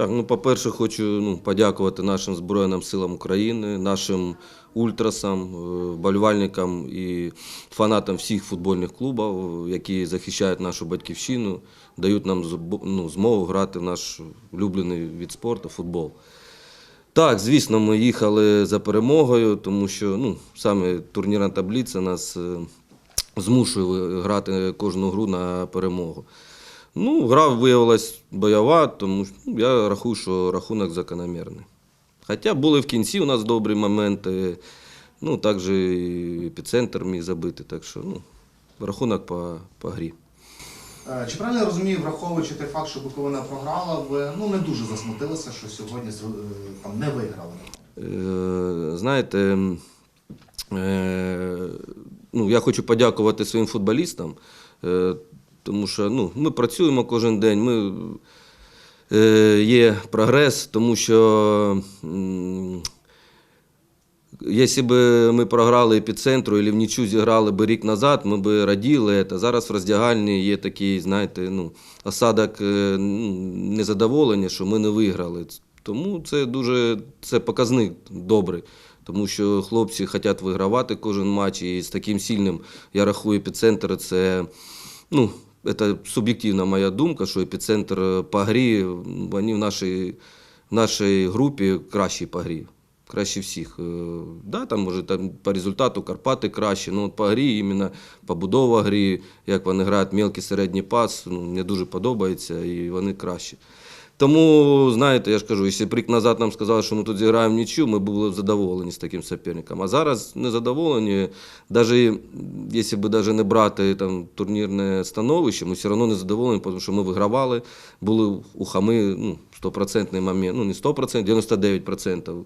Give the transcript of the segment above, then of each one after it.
Так, ну по-перше, хочу ну, подякувати нашим Збройним силам України, нашим ультрасам, е, вболівальникам і фанатам всіх футбольних клубів, які захищають нашу батьківщину, дають нам ну, змогу грати в наш улюблений від спорту футбол. Так, звісно, ми їхали за перемогою, тому що ну, саме турнірна таблиця нас е, змушує грати кожну гру на перемогу. Ну, гра виявилась бойова, тому що, ну, я рахую, що рахунок закономірний. Хоча були в кінці у нас добрі моменти, ну, також і епіцентр міг забити, так що ну, рахунок по, по грі. Е, Чи правильно я розумію, враховуючи той факт, що Буковина програла, ви ну не дуже засмутилися, що сьогодні е, там не виграли? Е, Знаєте, е, ну, я хочу подякувати своїм футболістам, е, тому що ну, ми працюємо кожен день, ми, е, є прогрес, тому що Якщо б ми програли епіцентру і в нічу зіграли б рік назад, ми б раділи. Та зараз в роздягальні є такий, знаєте, ну, осадок е, ну, незадоволення, що ми не виграли. Тому це дуже це показник добрий. Тому що хлопці хочуть вигравати кожен матч, і з таким сильним, я рахую, епіцентр це, ну, це суб'єктивна моя думка, що епіцентр е, по грі, вони в нашій, в нашій групі кращі по грі. Краще всіх. Е, Да, там, може, там по результату Карпати краще, от по грі, іменно побудова грі, як вони грають мелкий середній пас, ну, мені дуже подобається і вони кращі. Тому, знаєте, я ж кажу, якщо рік назад нам сказали, що ми тут зіграємо нічю, ми були б задоволені з таким суперником. А зараз не задоволені. Навіть якщо б навіть не брати там, турнірне становище, ми все одно не задоволені, тому що ми вигравали, були у хами ну, 100% момент, ну не 100%, 99%.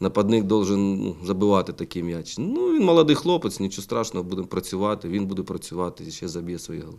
Нападник должен ну, забивати такий м'яч. Ну, він молодий хлопець, нічого страшного, будемо працювати, він буде працювати і ще заб'є свої голи.